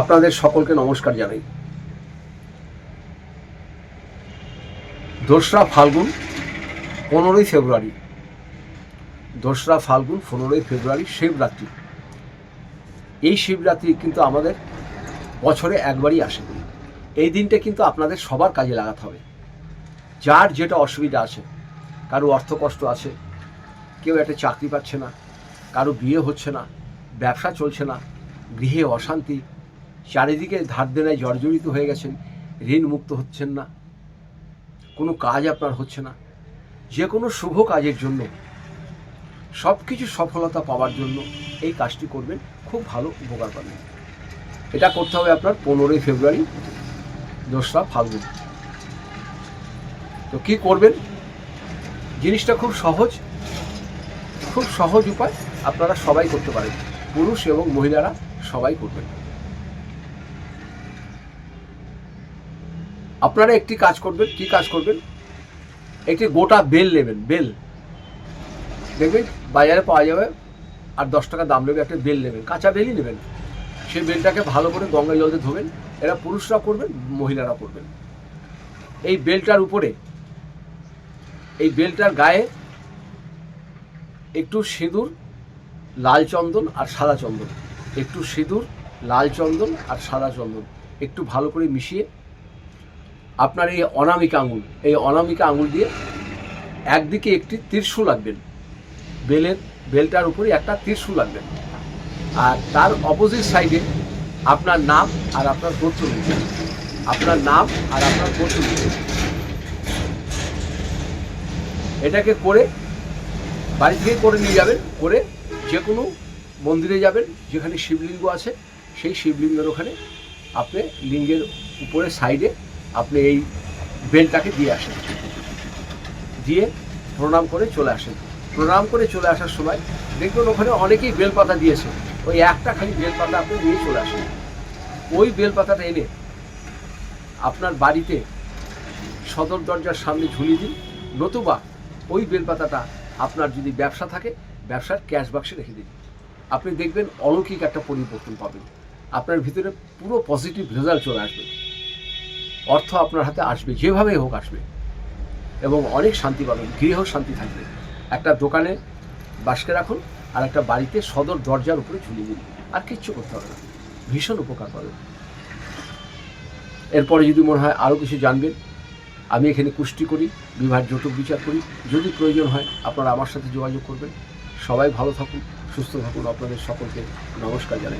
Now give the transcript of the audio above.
আপনাদের সকলকে নমস্কার জানাই। দোসরা ফাল্গুন, পনেরোই ফেব্রুয়ারি। দোসরা ফাল্গুন, পনেরোই ফেব্রুয়ারি, শিবরাত্রি। এই শিবরাত্রি কিন্তু আমাদের বছরে একবারই আসে। এই দিনটা কিন্তু আপনাদের সবার কাজে লাগাতে হবে। যার যেটা অসুবিধা আছে, কারও অর্থ কষ্ট আছে, কেউ একটা চাকরি পাচ্ছে না, কারও বিয়ে হচ্ছে না, ব্যবসা চলছে না, গৃহে অশান্তি চারিদিকে ধার দেনায় জর্জরিত হয়ে গেছেন। ঋণ মুক্ত হচ্ছেন না। কোনো কাজ আপনার হচ্ছে না। যে কোনো শুভ কাজের জন্য সব কিছু সফলতা পাওয়ার জন্য এই কাজটি করবেন। খুব ভালো উপকার পাবেন। এটা করতে হবে আপনার পনেরোই ফেব্রুয়ারি, দোসরা ফাল্গুন। তো কি করবেন? জিনিসটা খুব সহজ। খুব সহজ উপায় আপনারা সবাই করতে পারেন। পুরুষ এবং মহিলারা সবাই করবেন। আপনারা একটি কাজ করবেন, কি কাজ করবেন? একটি গোটা বেল নেবেন, বেল। দেখবেন, বাজারে পাওয়া যাবে আর দশ টাকা দাম নেবে একটা বেল নেবেন, কাঁচা বেলই নেবেন। সেই বেলটাকে ভালো করে গঙ্গা জলতে ধোবেন, এরা পুরুষরা করবেন, মহিলারা করবেন। এই বেলটার উপরে, এই বেলটার গায়ে একটু সিঁদুর, লাল চন্দন আর সাদা চন্দন। একটু সিঁদুর, লাল চন্দন আর সাদা চন্দন। একটু ভালো করে মিশিয়ে আপনার এই অনামিকা আঙুল, এই অনামিকা আঙুল দিয়ে একদিকে একটি তীর্ষু লাগবেন বেলের, বেলটার উপরে একটা তীর্ষু লাগবেন আর তার অপোজিট সাইডে আপনার নাম আর আপনার গোত্র আপনার নাম আর আপনার গোত্র এটাকে করে বাড়ি থেকে করে নিয়ে যাবেন, করে যে কোনো মন্দিরে যাবেন, যেখানে শিবলিঙ্গ আছে, সেই শিবলিঙ্গের ওখানে আপনি লিঙ্গের উপরে সাইডে আপনি এই বেলটাকে দিয়ে আসেন। দিয়ে প্রণাম করে চলে আসেন। প্রণাম করে চলে আসার সময় দেখবেন ওখানে অনেকেই বেলপাতা দিয়েছে। ওই একটা খালি বেলপাতা আপনি নিয়ে চলে আসেন। ওই বেলপাতাটা এনে আপনার বাড়িতে সদর দরজার সামনে ঝুলিয়ে দিন, নতুবা ওই বেলপাতাটা আপনার যদি ব্যবসা থাকে, ব্যবসার ক্যাশ বাক্সে রেখে দিন। আপনি দেখবেন অলৌকিক একটা পরিবর্তন পাবেন। আপনার ভিতরে পুরো পজিটিভ রেজাল্ট চলে আসবে। অর্থ আপনার হাতে আসবে যেভাবেই হোক আসবে। এবং অনেক শান্তি পাবেন, গৃহ শান্তি থাকবে। একটা দোকানে বাসকে রাখুন, আর একটা বাড়িতে সদর দরজার উপরে ঝুলিয়ে দিন। আর কিচ্ছু করতে হবে না। ভীষণ উপকার পাবেন। এরপরে যদি মনে হয় আরও কিছু জানবেন, আমি এখানে কুষ্টি করি বিবাহ যৌতুক বিচার করি। যদি প্রয়োজন হয়, আপনারা আমার সাথে যোগাযোগ করবেন। সবাই ভালো থাকুন, সুস্থ থাকুন। আপনাদের সকলকে নমস্কার জানাই।